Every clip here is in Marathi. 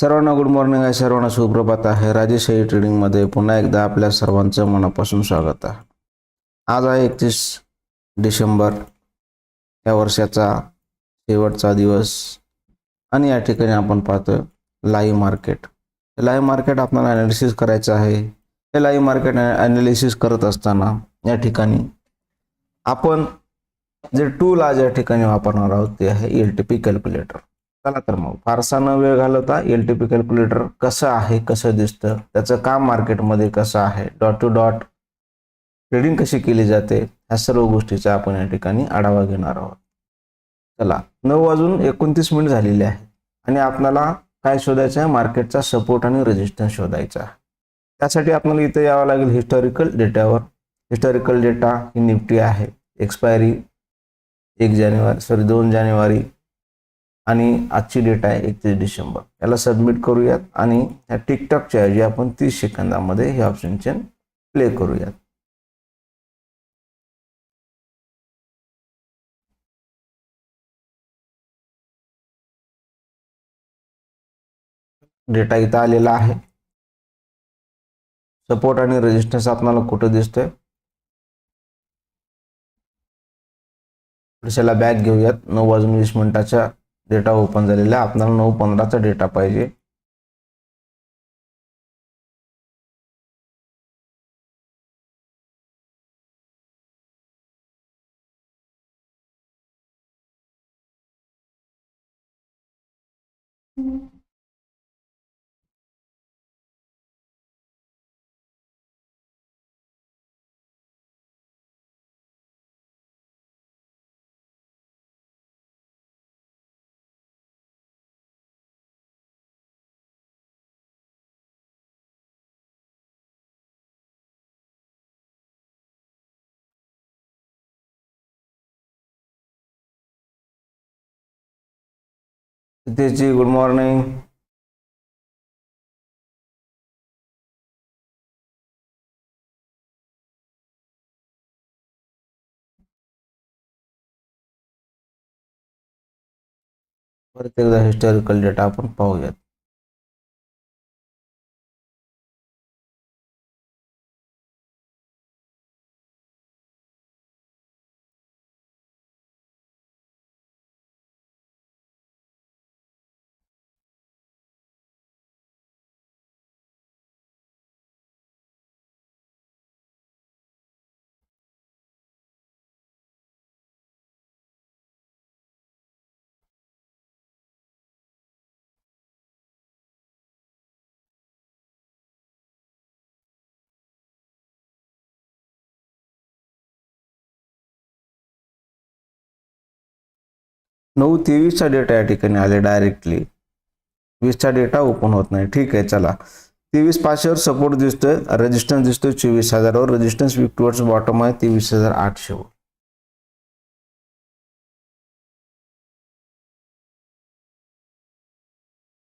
सर्वांना गुड मॉर्निंग आहे. सर्वांना सुप्रभात आहे. राजेशाही ट्रेडिंगमध्ये पुन्हा एकदा आपल्या सर्वांचं मनापासून स्वागत आहे. आज आहे एकतीस डिसेंबर. या वर्षाचा शेवटचा दिवस. आणि या ठिकाणी आपण पाहतोय लाईव्ह मार्केट. लाईव्ह मार्केट आपल्याला ॲनालिसिस करायचं आहे. हे लाईव्ह मार्केट ॲनालिसिस करत असताना या ठिकाणी आपण जे टूल आज या ठिकाणी वापरणार आहोत ते आहे एल टी पी कॅल्क्युलेटर चला तर मग. फारसा न वेळ घालवता एल टी पी कॅल्क्युलेटर कसं आहे कसं दिसतं त्याचं काम मार्केटमध्ये कसं आहे डॉट टू डॉट ट्रेडिंग कशी केली जाते ह्या सर्व गोष्टीचा आपण या ठिकाणी आढावा घेणार आहोत. चला नऊ वाजून एकोणतीस मिनिट झालेले आहे आणि आपल्याला काय शोधायचं आहे मार्केटचा सपोर्ट आणि रेजिस्टन्स शोधायचा आहे. त्यासाठी आपल्याला इथं यावं लागेल हिस्टॉरिकल डेटावर हिस्टॉरिकल डेटा ही निफ्टी आहे एक्सपायरी एक जानेवारी सॉरी दोन जानेवारी आणि आजची डेट आहे एकतीस डिसेंबर. याला सबमिट करूयात आणि ह्या टिकटॉकच्या ऐवजी आपण तीस सेकंदामध्ये हे ऑप्शनचे प्ले करूयात. डेटा इथं आलेला आहे. सपोर्ट आणि रेजिस्टन्स आपणाला कुठं दिसतोय? पुढच्याला बॅग घेऊयात. नऊ वाजून वीस मिनिटाच्या डेटा ओपन झालेला आहे. आपल्याला नऊ पंधराचा डेटा पाहिजे. जी गुड मॉर्निंग हिस्टॉरिकल डेटा आपण पाहूयात नऊ तेवीसचा डेटा या ठिकाणी आले डायरेक्टली वीसचा डेटा ओपन होत नाही. ठीक आहे चला. तेवीस पाचशेवर सपोर्ट दिसतोय. रेजिस्टन्स दिसतोय चोवीस हजारावर. रेजिस्टन्स टुवर्ड्स बॉटम आहे तेवीस हजार आठशेवर.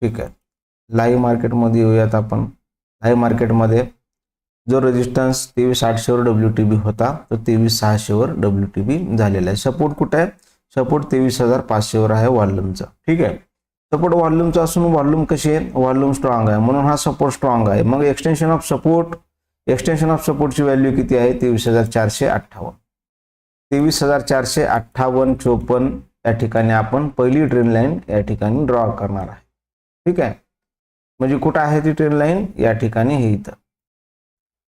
ठीक आहे. लाईव्ह मार्केटमध्ये येऊयात आपण. लाईव्ह मार्केटमध्ये जो रेजिस्टन्स तेवीस आठशेवर डब्ल्यू टी बी होता तो तेवीस सहाशेवर डब्ल्यू टी बी झालेला आहे. सपोर्ट कुठे आहे? सपोर्ट तेवीस हजार पाचशेवर आहे वॉल्यूमचा. ठीक आहे? सपोर्ट व्हॉल्यूमचा असून व्हॉल्यूम कशी आहे? व्हॉल्यूम स्ट्रॉंग आहे. म्हणून हा सपोर्ट स्ट्रॉंग आहे. मग extension of support extension of सपोर्टची value किती आहे? तेवीस हजार चारशे अठ्ठावन्न. तेवीस हजार चारशे अठ्ठावन्न चोपन्न या ठिकाणी आपण पहिली ट्रेन लाईन या ठिकाणी ड्रॉ करणार आहे. ठीक आहे? म्हणजे कुठं आहे ती ट्रेन लाईन या ठिकाणी हे इथं.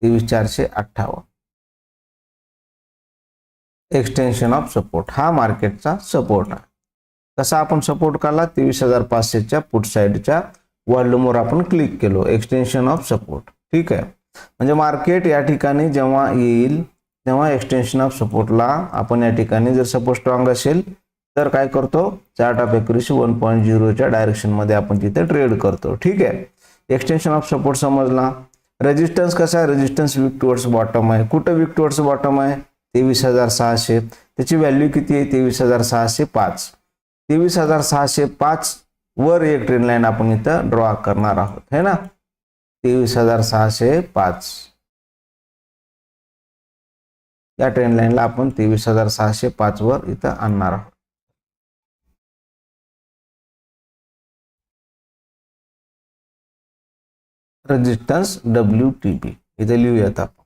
तेवीस चारशे अठ्ठावन्न. एक्सटेन्शन ऑफ सपोर्ट हा मार्केटचा सपोर्ट आहे. कसा आपण सपोर्ट काढला? तेवीस हजार पाचशेच्या पुट साईडच्या वॉल्यूमवर आपण क्लिक केलो. एक्सटेन्शन ऑफ सपोर्ट ठीक आहे? म्हणजे मार्केट या ठिकाणी जेव्हा येईल तेव्हा एक्सटेन्शन ऑफ सपोर्टला आपण या ठिकाणी जर सपोर्ट स्ट्रॉंग असेल तर काय करतो? Chart of accuracy one point झिरोच्या डायरेक्शनमध्ये आपण तिथे ट्रेड करतो. ठीक आहे? एक्सटेन्शन ऑफ सपोर्ट समजला. रेजिस्टन्स कसा आहे? रेजिस्टन्स वीक टुवर्ड्स बॉटम आहे. कुठं वीक टुवर्ड्स बॉटम आहे? तेवीस हजार सहाशे. त्याची व्हॅल्यू किती आहे? तेवीस हजार सहाशे पाच. तेवीस हजार सहाशे पाच वर एक ट्रेन लाईन आपण इथं ड्रॉ करणार आहोत. है ना? तेवीस हजार सहाशे पाच. या ट्रेन लाईनला आपण तेवीस हजार सहाशे पाच वर इथं आणणार आहोत. रेजिस्टन्स डब्ल्यू टी बी इथे लिहूयात आपण.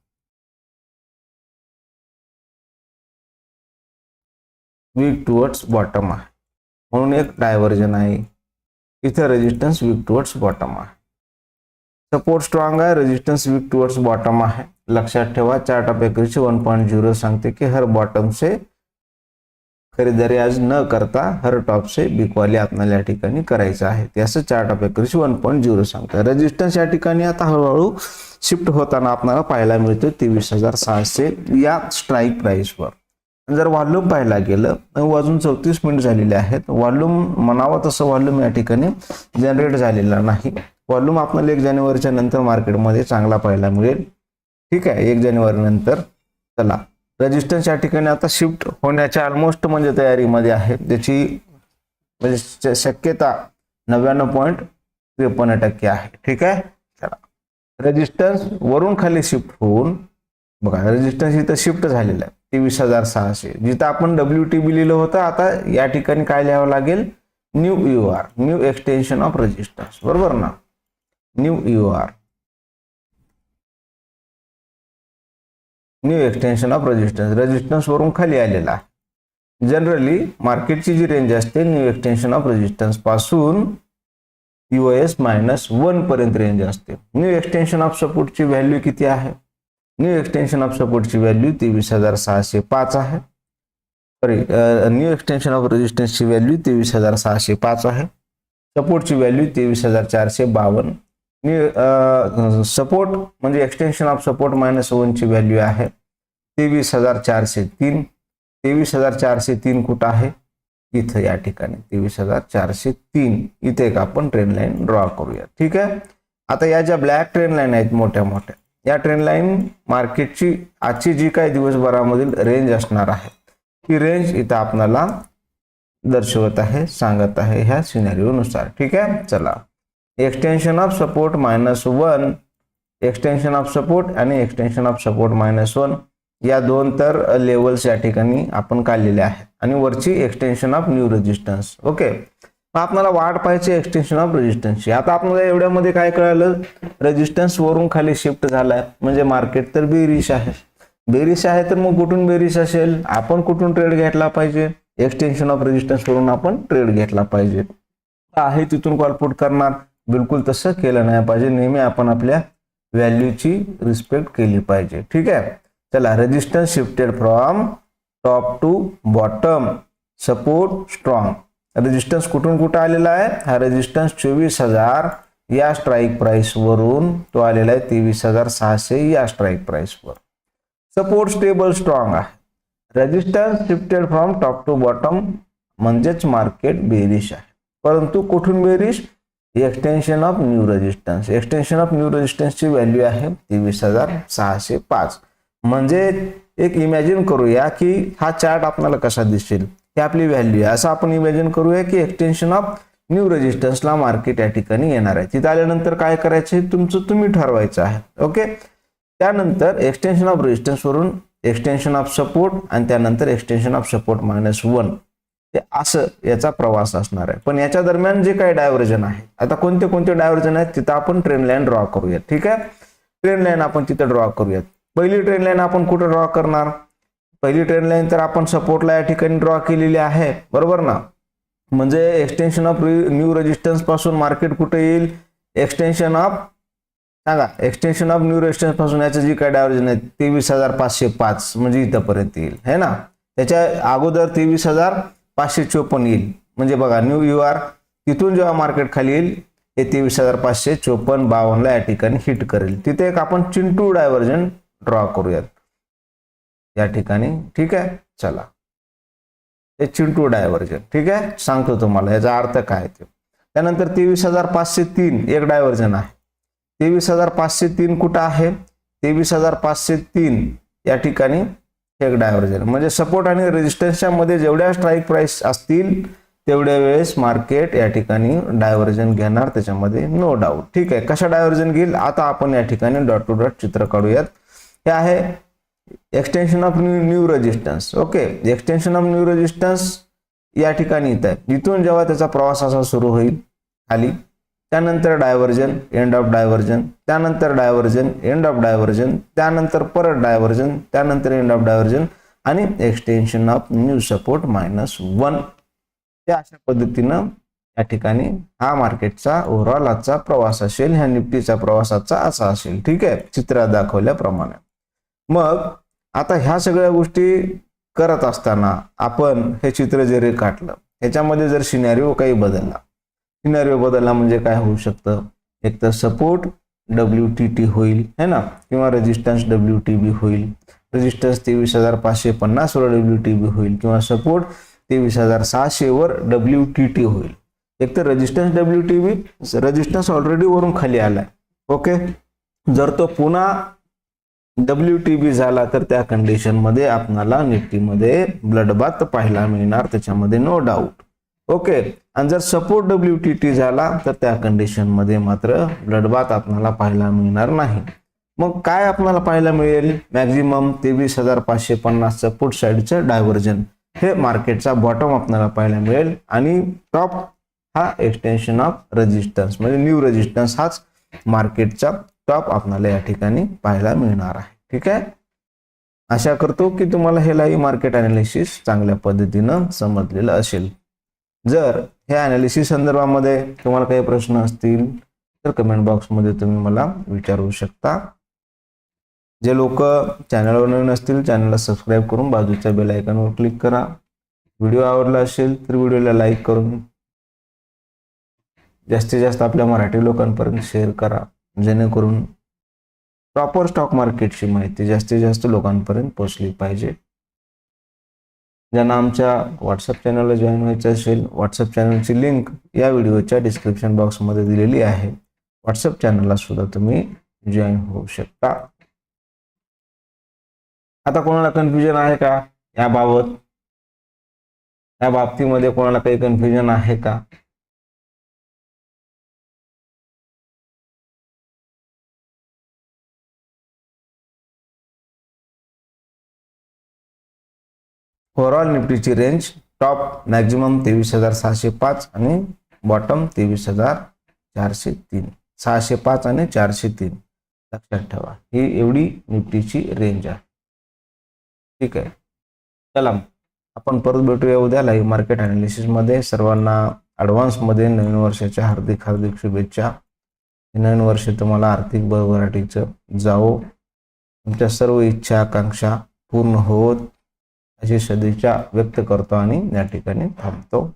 वीक टुवर्ड्स बॉटम आहे म्हणून एक डायव्हर्जन आहे इथे रेजिस्टन्स वीक टुवर्ड्स बॉटम आहे सपोर्ट स्ट्रॉंग आहे रेजिस्टन्स वीक टुवर्ड्स बॉटम आहे। लक्षात ठेवा chart of accuracy one point zero सांगते की हर बॉटम से खरीदारी आज न करता हर टॉप से बिकवाली आपल्याला या ठिकाणी करायचं आहे। ते असं chart of accuracy one point zero सांगतं रेजिस्टन्स या ठिकाणी आता हळूहळू शिफ्ट होताना आपल्याला पाहायला मिळतो तेवीस हज़ार सहाशे या स्ट्राईक प्राइसवर जर व्हॉल्यूम पाहायला गेलं तर हो अजून चौतीस मिनिट झालेले आहेत. व्हॉल्यूम म्हणावं तसं व्हॉल्यूम या ठिकाणी जनरेट झालेला नाही. व्हॉल्यूम आपल्याला एक जानेवारीच्या नंतर मार्केटमध्ये चांगला पाहायला मिळेल. ठीक आहे एक जानेवारी नंतर. चला रजिस्टन्स या ठिकाणी आता शिफ्ट होण्याच्या ऑलमोस्ट म्हणजे तयारीमध्ये आहे. त्याची म्हणजे शक्यता नव्याण्णव पॉईंट त्रेपन्न टक्के आहे. ठीक आहे? चला रजिस्टन्स वरून खाली शिफ्ट होऊन बघा रेजिस्टन्स इथं शिफ्ट झालेलं आहे. तेवीस हजार सहाशे. जिथं आपण डब्ल्यू टी बी लिहिलं होतं आता या ठिकाणी काय लिहावं लागेल? New U R new extension of resistance बरोबर ना? New U R new extension of resistance resistance वरून खाली आलेला आहे. जनरली मार्केटची जी रेंज असते न्यू एक्सटेन्शन ऑफ रेजिस्टन्सपासून यू एस मायनस वन पर्यंत रेंज असते. न्यू एक्सटेन्शन ऑफ सपोर्टची व्हॅल्यू किती आहे? न्यू एक्सटेन्शन ऑफ सपोर्टची व्हॅल्यू तेवीस हजार सहाशे पाच आहे. सॉरी न्यू एक्सटेन्शन ऑफ रेजिस्टन्सची व्हॅल्यू तेवीस हजार सहाशे पाच आहे. सपोर्टची व्हॅल्यू तेवीस हजार चारशे बावन्न. न्यू सपोर्ट म्हणजे एक्सटेन्शन ऑफ सपोर्ट मायनस वनची व्हॅल्यू आहे. तेवीस हजार चारशे तीन. तेवीस हजार चारशे तीन कुठं आहे? इथं या ठिकाणी. तेवीस हजार चारशे तीन. इथे एक आपण ट्रेन लाईन ड्रॉ करूया. ठीक आहे? आता या ज्या ब्लॅक ट्रेन लाईन आहेत मोठ्या मोठ्या या ट्रेन लाईन मार्केटची आजची जी काही दिवसभरामधील रेंज असणार आहे ही रेंज इथं आपल्याला दर्शवत आहे सांगत आहे ह्या सिनेरिओनुसार ठीक आहे? चला. Extension of support minus one extension of support आणि extension of support minus one या दोन तर लेवल्स या ठिकाणी आपण काढलेल्या आहेत. आणि वरची extension of new resistance okay मग आपल्याला वाट पाहिजे एक्सटेन्शन ऑफ रेजिस्टन्सची आता आपल्याला एवढ्यामध्ये काय कळालं? रेजिस्टन्स वरून खाली शिफ्ट झालाय. म्हणजे मार्केट तर बेरिश आहे. बेरिश आहे तर मग कुठून बेरिश असेल? आपण कुठून ट्रेड घेतला पाहिजे? एक्सटेन्शन ऑफ रेजिस्टन्स वरून आपण ट्रेड घेतला पाहिजे. आहे तिथून कॉलपुट करणार. बिलकुल तसं केलं नाही पाहिजे. नेहमी आपण आपल्या व्हॅल्यूची रिस्पेक्ट केली पाहिजे. ठीक आहे? चला resistance shifted from top to bottom support strong resistance कुठून कुठं आलेला आहे? हा रेजिस्टन्स चोवीस हजार या स्ट्राईक प्राईसवरून तो आलेला आहे तेवीस हजार सहाशे या स्ट्राईक प्राईसवर सपोर्ट स्टेबल स्ट्रॉंग आहे. Resistance shifted from top to bottom म्हणजेच मार्केट बेरिश आहे. परंतु कुठून bearish extension of new resistance extension of new रेजिस्टन्सची value आहे तेवीस हजार सहाशे पाच. म्हणजे एक इमॅजिन करूया की हा चार्ट आपल्याला कसा दिसेल? ही आपली व्हॅल्यू आहे. असं आपण इमॅजिन करूया की एक्सटेन्शन ऑफ न्यू रेजिस्टन्सला मार्केट या ठिकाणी येणार आहे. तिथं आल्यानंतर काय करायचं हे तुमचं तुम्ही ठरवायचं आहे. ओके त्यानंतर एक्सटेन्शन ऑफ रेजिस्टन्सवरून एक्सटेन्शन ऑफ सपोर्ट आणि त्यानंतर extension of support minus one ते असं याचा प्रवास असणार आहे. पण याच्या दरम्यान जे काही डायव्हर्जन आहे आता कोणते कोणते डायव्हर्जन आहेत तिथं आपण ट्रेन लाईन ड्रॉ करूयात. ठीक आहे? ट्रेन लाईन आपण तिथं ड्रॉ करूयात. पहिली ट्रेन लाईन आपण कुठं ड्रॉ करणार? पहिली ट्रेन लाईन तर आपण सपोर्टला या ठिकाणी ड्रॉ केलेली आहे. बरोबर ना? म्हणजे एक्सटेन्शन ऑफ न्यू रेजिस्टन्सपासून मार्केट कुठे येईल? एक्सटेन्शन ऑफ सांगा. एक्सटेन्शन ऑफ न्यू रेजिस्टन्सपासून याचं जी काय डायव्हर्जन आहे तेवीस हजार पाचशे पाच म्हणजे इथंपर्यंत येईल. है ना? त्याच्या अगोदर तेवीस हजार पाचशे चोपन्न येईल. म्हणजे बघा न्यू यू आर तिथून जेव्हा मार्केट खाली येईल हे तेवीस हजार पाचशे चोपन्न बावन्नला या ठिकाणी हिट करेल. तिथे एक आपण चिंटू डायव्हर्जन ड्रॉ करूयात. या ठिकाणी ठीक आहे? चला. हे चिंटू डायव्हर्जन ठीक आहे? सांगतो तुम्हाला याचा अर्थ काय ते. त्यानंतर तेवीस हजार पाचशे तीन एक डायव्हर्जन आहे. तेवीस हजार पाचशे तीन कुठं आहे? तेवीस हजार पाचशे तीन या ठिकाणी एक डायव्हर्जन. म्हणजे सपोर्ट आणि रेजिस्टन्सच्या मध्ये जेवढ्या स्ट्राईक प्राइस असतील तेवढ्या वेळेस मार्केट या ठिकाणी डायव्हर्जन घेणार त्याच्यामध्ये नो डाऊट ठीक आहे? कशा डायव्हर्जन घेईल? आता आपण या ठिकाणी डॉट टू डॉट चित्र काढूयात. हे आहे extension of new new resistance okay extension of new resistance या ठिकाणी येत आहे. इथून जेव्हा त्याचा प्रवास असा सुरू होईल खाली. त्यानंतर डायव्हर्जन एंड ऑफ डायव्हर्जन त्यानंतर डायव्हर्जन एंड ऑफ डायव्हर्जन त्यानंतर परत डायव्हर्जन त्यानंतर एंड ऑफ डायव्हर्जन आणि extension of new support minus one हे अशा पद्धतीनं या ठिकाणी हा मार्केटचा ओव्हरऑल आजचा प्रवास असेल ह्या निफ्टीचा प्रवासाचा असा असेल. ठीक आहे? चित्रात दाखवल्याप्रमाणे. मग आता ह्या सगळ्या गोष्टी करत असताना आपण हे चित्र जे रेखाटलं ह्याच्यामध्ये जर सिनॅरिओ काही बदलला. सिनॅरिओ बदलला म्हणजे काय होऊ शकतं? एक तर सपोर्ट डब्ल्यू टी टी होईल है ना? किंवा रेजिस्टन्स डब्ल्यू टी बी होईल. रेजिस्टन्स तेवीस हजार पाचशे पन्नासवर डब्ल्यू टी बी होईल किंवा सपोर्ट तेवीस हजार सहाशेवर डब्ल्यू टी टी होईल. एक तर resistance W T B resistance already वरून खाली आलाय. ओके जर तो पुन्हा डब्ल्यू टी बी झाला तर त्या कंडिशनमध्ये आपणाला निफ्टीमध्ये ब्लडबात पाहायला मिळणार त्याच्यामध्ये नो डाऊट ओके आणि जर सपोर्ट डब्ल्यू टी टी झाला तर त्या कंडिशनमध्ये मात्र ब्लडबात आपल्याला पाहायला मिळणार नाही. मग काय आपल्याला पाहायला मिळेल? मॅक्झिमम तेवीस हजार पाचशे पन्नासचं पुट साईडचं डायव्हर्जन हे मार्केटचा बॉटम आपल्याला पाहायला मिळेल. आणि टॉप हा एक्सटेन्शन ऑफ रेजिस्टन्स म्हणजे न्यू रेजिस्टन्स हाच मार्केटचा टॉप आपल्याला या ठिकाणी पाहायला मिळणार आहे. ठीक आहे? आशा करतो की तुम्हाला हे लाईव्ह मार्केट अनालिसिस चांगल्या पद्धतीनं समजलेलं असेल. जर हे अनालिसिस संदर्भामध्ये तुम्हाला काही प्रश्न असतील तर कमेंट बॉक्समध्ये तुम्ही मला विचारू शकता. जे लोक चॅनलवर नवीन असतील चॅनलला सबस्क्राईब करून बाजूच्या बेल आयकॉनवर क्लिक करा. व्हिडिओ आवडला असेल तर व्हिडिओला लाईक करून जास्तीत जास्त आपल्या मराठी लोकांपर्यंत शेअर करा. जेणेकरून प्रॉपर स्टॉक मार्केटची माहिती जास्तीत जास्त लोकांपर्यंत पोहोचली पाहिजे. ज्यांना आमच्या व्हॉट्सअप चॅनलला जॉईन व्हायचं असेल व्हॉट्सअप चॅनलची लिंक या व्हिडिओच्या डिस्क्रिप्शन बॉक्समध्ये दिलेली आहे. व्हॉट्सअप चॅनलला सुद्धा तुम्ही जॉईन होऊ शकता. आता कोणाला कन्फ्युजन आहे का? याबाबत या बाबतीमध्ये कोणाला काही कन्फ्युजन आहे का? ओव्हरऑल निफ्टीची रेंज टॉप मॅक्झिमम तेवीस हजार सहाशे पाच आणि बॉटम तेवीस हजार चारशे तीन. सहाशे पाच आणि चारशे तीन. लक्षात ठेवा ही एवढी निफ्टीची रेंज आहे. ठीक आहे. चला आपण परत भेटूया उद्या लाईव्ह मार्केट अनालिसिसमध्ये सर्वांना ॲडव्हान्समध्ये नवीन वर्षाच्या हार्दिक हार्दिक शुभेच्छा. नवीन वर्ष तुम्हाला आर्थिक भरभराटीचं जावो. तुमच्या सर्व इच्छा आकांक्षा पूर्ण होत. अशी सदिच्छा व्यक्त करतो आणि या ठिकाणी थांबतो.